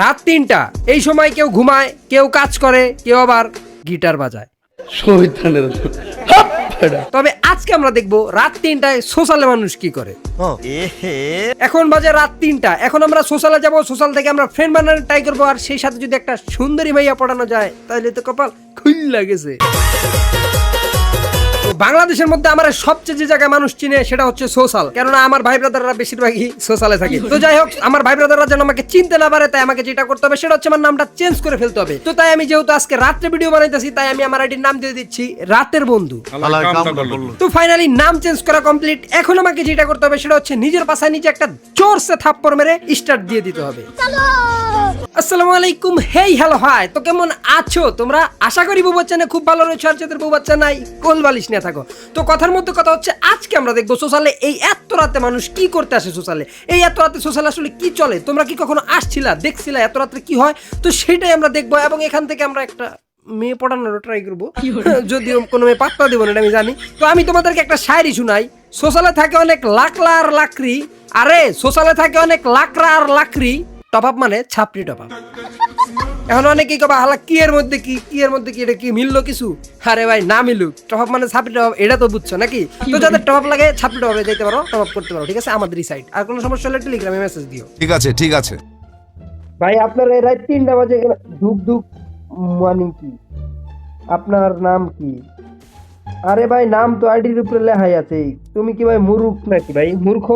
রাত তিনটা এই সময় কেউ ঘুমায় কেউ কাজ করে কেউ আবার গিটার বাজায়। তবে আজকে আমরা দেখব রাত তিনটায় সোশ্যালে মানুষ কি করে। এখন বাজে রাত তিনটা এখন আমরা সোশ্যালে যাব সোশ্যাল থেকে আমরা ফ্রেন্ড বানানোর ট্রাই করব আর সেই সাথে যদি একটা সুন্দরী ভাইয়া পড়ানো যায় তাহলে তো কপাল খুল্লা গেছে। তো বাংলাদেশের মধ্যে আমার সবচেয়ে যে জায়গায় মানুষ চিনে সেটা হচ্ছে সোশ্যাল। কেননা আমার ভাই ব্রাদাররা বেশিরভাগই সোশ্যালে থাকে। তো যাই হোক আমার ভাই ব্রাদাররা যেন আমাকে চিনতে না পারে তাই আমাকে যেটা করতে হবে সেটা হচ্ছে আমার নামটা চেঞ্জ করে ফেলতে হবে। তো তাই আমি যেহেতু আজকে রাত্রে ভিডিও বানাইতেছি তাই আমি আমার আইডির নাম দিয়ে দিচ্ছি রাতের বন্ধু। তো ফাইনালি নাম চেঞ্জ করা কমপ্লিট এখন আমাকে যেটা করতে হবে সেটা হচ্ছে নিজের পাশায় নিজে একটা জোরসে থাপ্পড় মেরে স্টার্ট দিয়ে দিতে হবে। আসসালামু আলাইকুম হেই হ্যালো হাই তো কেমন আছো তোমরা? আশা করি বউ বাচ্চা খুব ভালো রয়েছে আর যাদের বউ বাচ্চা নাই কোল বালিশ নিয়ে থাকো তো কথার মধ্যে কথা হচ্ছে আজকে আমরা দেখব সোশ্যালে এই এত রাতে মানুষ কি করতে আসে সোশ্যালে? এই এত রাতে সোশ্যালে আসলে কি চলে? তোমরা কি কখনো আসছিলা দেখছিলা এত রাত্রে কি হয়? তো সেটাই আমরা দেখব এবং এখান থেকে আমরা একটা মেয়ে পড়ানোর ট্রাই করব। যদিও কোনো মেয়ে পাত্তা দেবো না আমি জানি। তো আমি তোমাদেরকে একটা শায়রি শুনাই। সোশ্যালে থাকে অনেক লাকলা আর লাকড়ি। আরে সোশ্যালে থাকে অনেক লাকড়া আর লাকড়ি। টপ আপ মানে ছাপড়ি টপ আপ। এখন অনেকেই কবা হালা কি এর মধ্যে কি? কি এর মধ্যে কি? এটা কি মিললো কিছু? আরে ভাই না মিলুক। টপ আপ মানে ছাপড়ি টপ এটা তো বুঝছ নাকি? তো যাদের টপ আপ লাগে ছাপড়ি টপ যাইতে পারো টপ করতে পারো ঠিক আছে? আমাদেরই সাইড আর কোনো সমস্যা হলে টেলিগ্রামে মেসেজ দিও। ঠিক আছে ঠিক আছে। ভাই আপনার এই রাত তিনটা বাজে ধুক ধুক মানে কি আপনার নাম কি? আরে ভাই নাম তো আইডির উপরে লেখাই আছে। তুমি কি ভাই মূর্খ নাকি ভাই? মূর্খ?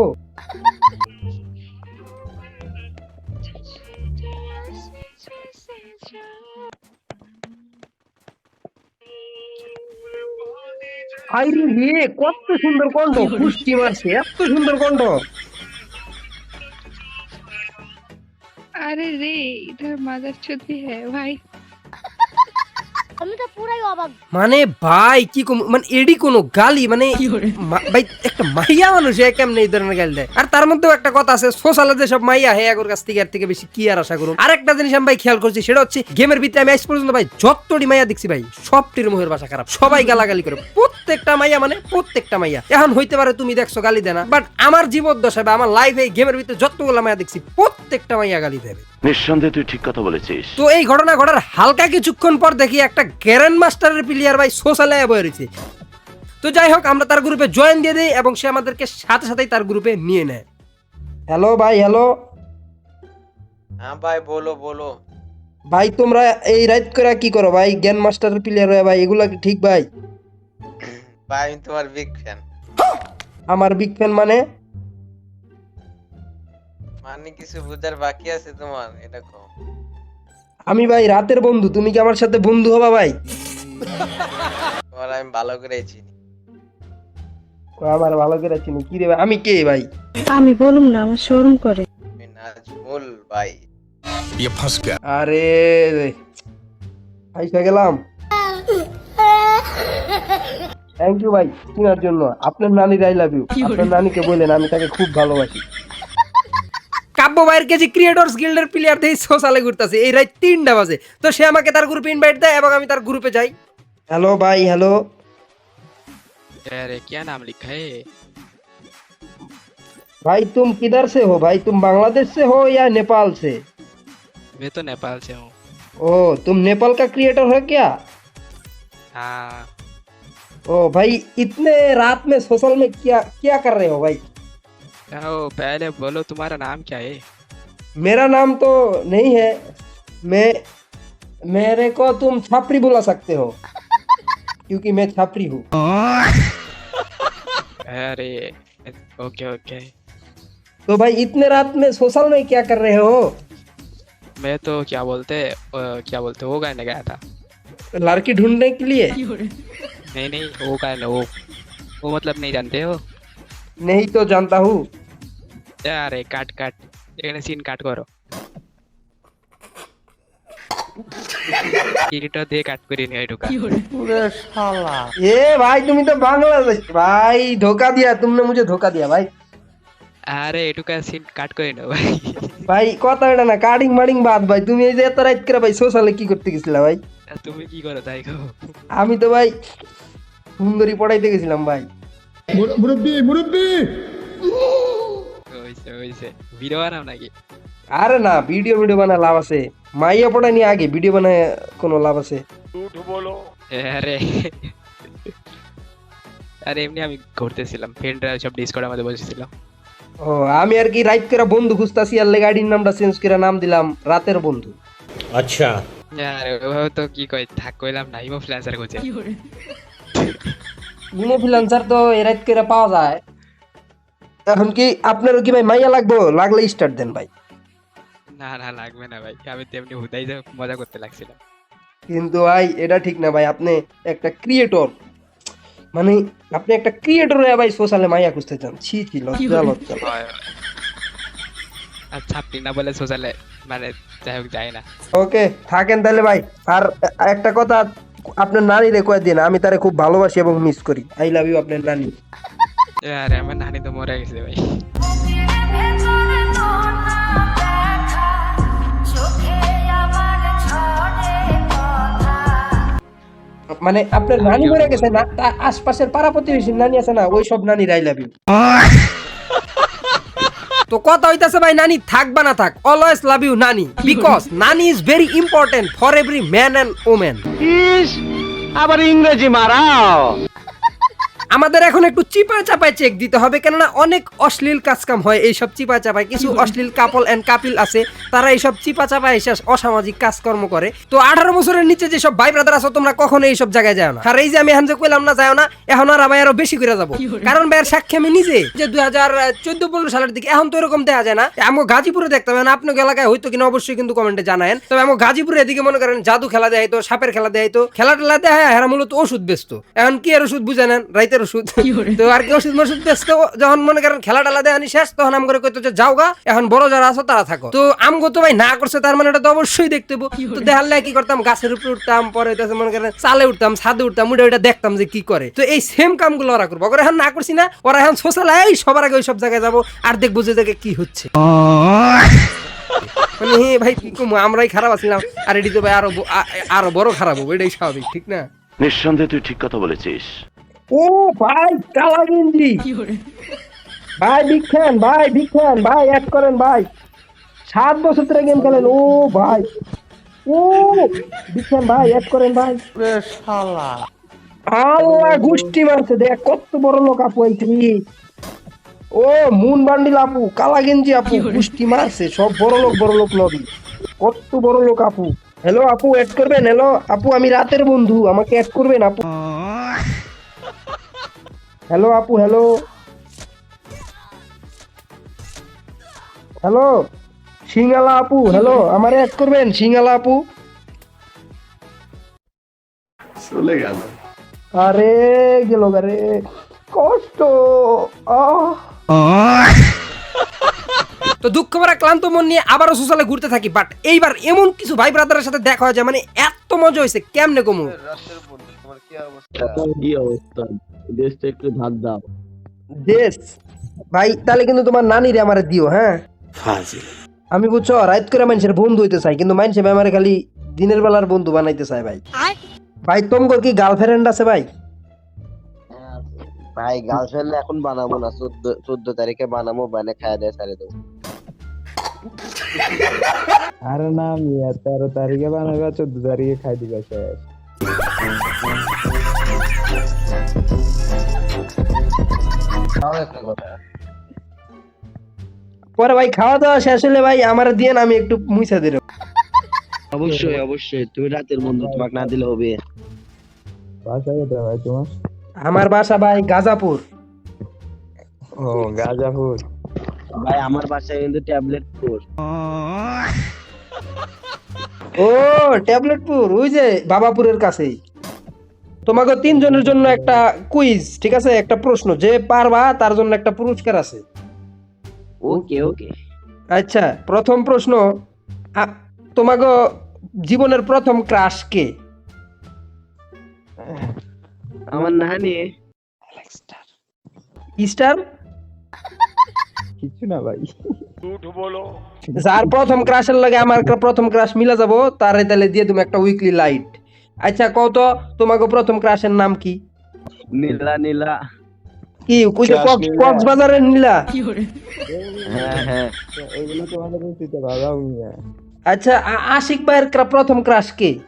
আইরে রে কত সুন্দর কণ্ঠ পুষ্টি মারছে এত সুন্দর কণ্ঠ আরে রে ইধার মাদার চুতি হ্যাঁ ভাই। পুরাই অবাক। মানে ভাই কি কম মানে এডি কোন গালি মানে ভাই একটা মাইয়া মানুষ এ কেমনে এই ধরনের গালি দেয়? আর তার মধ্যেও একটা কথা আছে সোশ্যালে যে সব মাইয়া হে আগর কাছ থেকে এর থেকে বেশি কি আর আশা করুন আরেকটা জিনিস আমি ভাই খেয়াল করছি সেটা হচ্ছে গেমের ভিতরে আমি আজ পর্যন্ত ভাই যতটি মাইয়া দেখছি ভাই সবটির মুখের ভাষা খারাপ। সবাই গালাগালি করে। প্রত্যেকটা মাইয়া মানে প্রত্যেকটা মাইয়া। এখন হইতে পারে তুমি দেখছ গালি দেয় না বাট আমার জীবদ্দশায় বা আমার লাইফে এই গেমের ভিতরে যতগুলো মাইয়া দেখছি প্রত্যেকটা মাইয়া গালি দেবে নিঃসন্দেহে তুই ঠিক কথা বলেছিস। তো এই ঘটনা ঘটার হালকা কিছুক্ষণ পর দেখি একটা গ্যারেন মাস্টারের প্লেয়ার ভাই সোশ্যাল বয়ে রয়েছে। তো যাই হোক আমরা তার গ্রুপে জয়েন দিয়ে দিই এবং সে আমাদেরকে সাথে সাথেই তার গ্রুপে নিয়ে নেয়। হ্যালো ভাই হ্যালো হ্যাঁ ভাই বলো বলো। ভাই তোমরা এই রাইড করে কি করো ভাই? গ্যান মাস্টারের প্লেয়ার হয়ে ভাই এগুলা কি ঠিক ভাই? ভাই তোমার বিগ ফ্যান আমার বিগ ফ্যান মানে? মানে কিছু বুঝার বাকি আছে তোমার এটা কও। আমি ভাই রাতের বন্ধু তুমি কি আমার সাথে বন্ধু হবা ভাই? তোমার আমি ভালো করে চিনি। আমার ভালো করে চিনি। কি রে ভাই আমি কে ভাই? আমি বলুম না আমার শোরুম করে। নাজমুল ভাই। আরে আইসা গেলাম। থ্যাংক ইউ ভাই চিনার জন্য। আপনার নানির আই লাভ ইউ আপনার নানিকে বললেন আমি তাকে খুব ভালোবাসি। কাব্য ভাইয়ের কেজি ক্রিয়েটরস গিল্ডের প্লেয়ার দিয়ে সোশ্যালে ঘুরতেছে এই রাত তিনটা বাজে তো সে আমাকে তার গ্রুপে ইনভাইট দেয় এবং আমি তার গ্রুপে যাই হ্যালো ভাই হ্যালো अरे क्या नाम लिखा है भाई तुम किधर से हो भाई तुम बांग्लादेश से हो या नेपाल से मैं तो नेपाल से हूँ ओ तुम नेपाल का क्रिएटर हो क्या हाँ ओ भाई इतने रात में सोशल में क्या क्या कर रहे हो भाई ओ, पहले बोलो तुम्हारा नाम क्या है? मेरा नाम तो नहीं है। मैं मेरे को तुम छापरी बुला सकते हो क्योंकि मैं छापरी हूँ। अरे ओके ओके तो भाई इतने रात में सोशल में क्या कर रहे हो? मैं तो क्या बोलते अ, क्या बोलते वो गाने गया था। लड़की ढूँढने के लिए? नहीं नहीं वो गाने वो वो मतलब नहीं जानते हो? नहीं तो जानता हूँ। আরে কাট কাট। এখানে সিন কাট করো। কিরিটা দিয়ে কাট করে নিয়ে ঢোকা। শালা। এ ভাই তুমি তো বাংলাদেশ। ভাই ধোকা দিয়া মুঝে ধোকা দিয়া ভাই। আরে এটুকা সিন কাট করে নাও ভাই। ভাই কথা এটা না কাটিং মাটিং বাদ ভাই। তুমি এই যে এত করে ভাই সোশ্যালে কি করতে গেছিলা ভাই? তুমি কি করো তাই আমি তো ভাই সুন্দরী পড়াইতে গেছিলাম ভাই। মুরব্বি মুরব্বি! ভিডিও বানাও নাকি? আরে না ভিডিও ভিডিও বানায় লাভ আছে। মাইয়া পড়া নিয়ে আগে ভিডিও বানায় কোনো লাভ আছে। আরে। আরে এমনি আমি ঘুরতেছিলাম। ফ্রেন্ডরা সব ডিসকর্ডের মধ্যে বসেছিলাম ও আমি আর কি রাইট করে বন্ধু খুঁজতাছি আর গাড়ির নামটা চেঞ্জ করে নাম দিলাম রাতের বন্ধু। আচ্ছা। আরে ওভাবে তো কি কই থাক কইলাম না ইমো ফ্ল্যান্সার খুঁজে। ইমো ফ্রিল্যান্সার তো এই রাইট করে পাওয়া যায়। এখন কি আপনারও কি ভাই মাইয়া লাগবো? লাগলে স্টার্ট দেন ভাই। না না লাগবে না ভাই। আমি তো এমনি হুদাই মজা করতে লাগছিলাম। কিন্তু ভাই এটা ঠিক না ভাই। আপনি একটা ক্রিয়েটর মানে আপনি একটা ক্রিয়েটর হয়ে ভাই সোশ্যালে মাইয়া খুঁজতে চান। ছি ছি লজ্জা লজ্জা। আচ্ছা আপনি না বলে সোশ্যালে মানে যাই হোক যায় না। ওকে থাকেন তাহলে ভাই। আর একটা কথা আপনার নানি রে কয়ে দিন আমি তারে খুব ভালোবাসি এবং মিস করি। আই লাভ ইউ আপনার নানি। আরে আমার নানি তো মরে গেছে ভাই। মানে আপনার নানি মরে গেছে না তার আশপাশের পাড়া প্রতিবেশীর নানি আছে না ওই সব নানি রাই লাভ তো কথা হইতাছে ভাই নানি থাকবা না থাক always love you nani. Because nani is very important for every man and woman আবার ইংরেজি মারাও। আমাদের এখন একটু চিপায় চাপায় চেক দিতে হবে কেননা অনেক অশ্লীল কাজকাম হয় এইসব চিপায় চাপায় কিছু অশ্লীল কাপল এন্ড কাপিল আছে তারা এইসব চিপা চাপায় এসে অসামাজিক কাজকর্ম করে। তো আঠারো বছরের নিচে যেসব ভাই ব্রাদার আছো তোমরা কখনো এইসব জায়গায় যাও না। আর এই যে আমি এখন যে কইলাম না যাও না এখন আর আমি আরও বেশি করে যাব। কারণ ভাইয়ের সাক্ষী আমি নিজে। যে দুই হাজার চোদ্দ পনেরো সালের দিকে এখন তো এরকম দেখা যায় না। আমি গাজীপুরে দেখতাম আপনার এলাকায় হয়তো কিনা অবশ্যই কিন্তু কমেন্টে জানায়েন। তবে আমি গাজীপুরে এদিকে মনে করেন জাদু খেলা দেয় তো সাপের খেলা দেয় তো খেলা টেলা দেয় হ্যাঁ মূলত ওষুধ বেচত। এখন কি আর ওষুধ বুঝে নেন? রাইতের ওষুধ। তো আর কি ওষুধ বেচত যখন মনে করেন খেলা টেলা দেয় আনি শেষ তখন আম করে কইতো যে যাও গা এখন বড় যারা আছো তারা থাকো। তো আমগো তো ভাই না করছে তার মানে এটা তো অবশ্যই দেখতে তো দেখার লাগে কি করতাম গাছের উপরে উঠতাম পরে মনে করেন চালে উঠতাম ছাদে উঠতাম উঠে ওইটা দেখতাম যে কি করে। তো এই সেম কামগুলো ওরা করব। ওরা এখন না করছি না ওরা এখন সোশ্যাল এই সবার আগে ওই সব জায়গায় যাব আর দেখব যে জায়গায় কি হচ্ছে। মানে হে ভাই আমরাই খারাপ আছিলাম আর এটি তো ভাই আরও আরও বড় খারাপ হব এটাই স্বাভাবিক ঠিক না? নিঃসন্দেহে তুই ঠিক কথা বলেছিস। ও ভাই কালা গেঞ্জি ভাই বিগ ফ্যান ভাই বিগ ফ্যান ভাই অ্যাড করেন ভাই। সাত বছর ধরে গেম খেলেন ও ভাই। ও বিগ ফ্যান ভাই অ্যাড করেন ভাই। আল্লাহ গুষ্টি মারছে দেখ কত বড় লোক আপু আইছি ও মুন বান্ডিল আপু কালা গেঞ্জি আপু গুষ্টি মারছে সব বড় লোক বড় লোক লবি। কত বড় লোক আপু। হ্যালো আপু অ্যাড করবেন? হ্যালো আপু আমি রাতের বন্ধু আমাকে অ্যাড করবেন আপু। হ্যালো আপু হ্যালো হ্যালো সিঙ্গালা আপু হ্যালো আমারে অ্যাড করবেন সিঙ্গালা আপু চলে গেল। আরে গেল আরে কষ্ট। তো দুঃখ ভরা ক্লান্ত মন নিয়ে আবারও সোশ্যালে ঘুরতে থাকি বাট এইবার এমন কিছু ভাই ব্রাদারের সাথে দেখা হয় যে মানে এত মজা হয়েছে কেমনে কমু? কি অবস্থা? দেশটা একটু ধার দাও। দেশ? ভাই তাহলে কিন্তু তোমার নানিরে আমারে দিও হ্যাঁ? আমি বুঝছ রাত করে মানুষের বন্ধু হইতে চাই কিন্তু মানুষের আমার খালি দিনের বেলার বন্ধু বানাইতে চায় ভাই। ভাই তোমার কি গার্লফ্রেন্ড আছে ভাই? ভাই গার্লফ্রেন্ড এখন বানাবো না চোদ্দ চোদ্দ তারিখে বানাবো বানে খাওয়া দেয় সারে দেবো। আরে না মিয়া তেরো তারিখে বানাবে চোদ্দ তারিখে খাই দিবে শেষ পরে ভাই খাওয়া দাওয়া শেষ হলে ভাই আমার দিয়ে আমি একটু মুইসা দিল অবশ্যই অবশ্যই। তুমি রাতের বন্ধু তোমাকে না দিলে হবে। বাসা কোথায় ভাই তোমার? আমার বাসা ভাই গাজাপুর। ও গাজাপুর। ভাই আমার বাসায় কিন্তু ট্যাবলেট ও ট্যাবলেটপুর ওই যে বাবাপুরের কাছেই। তোমাকে তিনজনের জন্য একটা কুইজ ঠিক আছে? একটা প্রশ্ন যে পারবা তার জন্য একটা পুরস্কার আছে। ওকে ওকে। আচ্ছা প্রথম প্রশ্ন তোমাকে জীবনের প্রথম ক্রাশ কে? আমার নানি। স্টার কিছু না ভাই। যার প্রথম ক্রাশের লাগে আমার প্রথম ক্রাশ মিলা যাব তারে তাহলে দিয়ে তুমি একটা উইকলি লাইট আচ্ছা কত তোমাকে প্রথম ক্রাশের নাম কি? নীলা নীলা। কি কক্স- কক্সবাজারের নীলা? হ্যাঁ হ্যাঁ। আচ্ছা আশিক ভাইয়ের ক্রা- প্রথম ক্রাশ কে?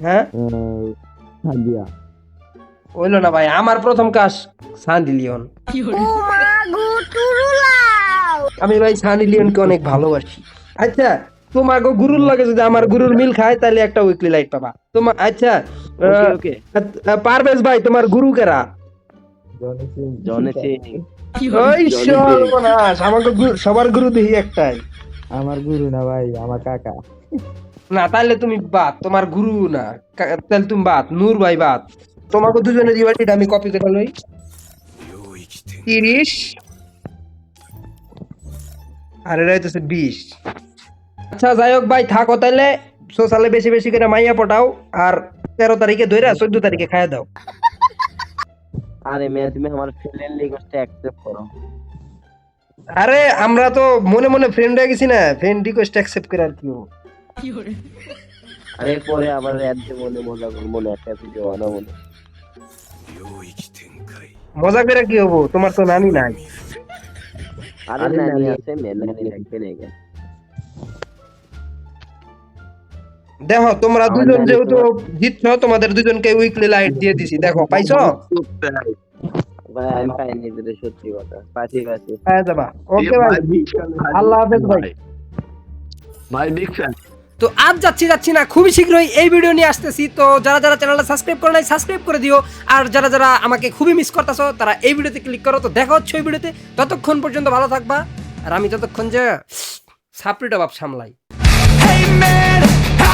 হ্যাঁ? হইল না ভাই আমার প্রথম ক্রাশ সানি লিওন। ও মা গো আমি ভাই সানি লিওনকে অনেক ভালোবাসি। আচ্ছা তোমার গুরুর লাগে যদি আমার গুরুর মিল খায় তাহলে একটা উইকলি লাইট পাবা। তোমার আচ্ছা পারভেজ ভাই তোমার গুরু কেরা? ওই সর্বনাশ সবার গুরু দেখি একটাই। আমার গুরু না ভাই আমার কাকা। না তাহলে তুমি বাদ তোমার গুরু না। তাহলে তুমি বাদ নূর ভাই বাদ। তোমাকে দুজনের রিওয়ার্ডিটা আমি কপি করে লই। তিরিশ। আর এটা হইতেছে বিশ। আচ্ছা যাই হোক ভাই থাকো তাহলে সোশ্যালে বেশি বেশি করে মাইয়া পটাও আর তেরো তারিখে ধরে চোদ্দ তারিখে খাইয়া দাও। আরে মেয়ে তুমি আমার অ্যাকসেপ্ট করো। আরে আমরা তো মনে মনে ফ্রেন্ড হয়ে গেছি না। ফ্রেন্ড রিকোয়েস্ট অ্যাকসেপ্ট করে আর কি হব? আরে পরে আবার দিয়ে মনে মজা করব মনে একটা ভিডিও বানাবো না মজা করে কি হব? তোমার তো নানি নাই। আরে নানি আছে মেয়ে নানি লাগবে না দেখো তোমরা দুজন যেহেতু জিতছো তোমাদের দুজনকে উইকলি লাইট দিয়ে দিছি। দেখো পাইছো? ভাই আমি পাইনি যেটা সত্যি কথা। পাচ্ছি পাচ্ছি পাওয়া যাবা। ওকে ভাই আল্লাহ হাফেজ ভাই। ভাই। বিগ তো আজ যাচ্ছি যাচ্ছি না। খুবই শীঘ্রই এই ভিডিও নিয়ে আসতেছি। তো যারা যারা চ্যানেলটা সাবস্ক্রাইব করে নাই সাবস্ক্রাইব করে দিও। আর যারা যারা আমাকে খুবই মিস করতেছো তারা এই ভিডিওতে ক্লিক করো। তো দেখা হচ্ছে ওই ভিডিওতে ততক্ষণ পর্যন্ত ভালো থাকবা। আর আমি ততক্ষণ যে সাপড়িটা বাপ সামলাই।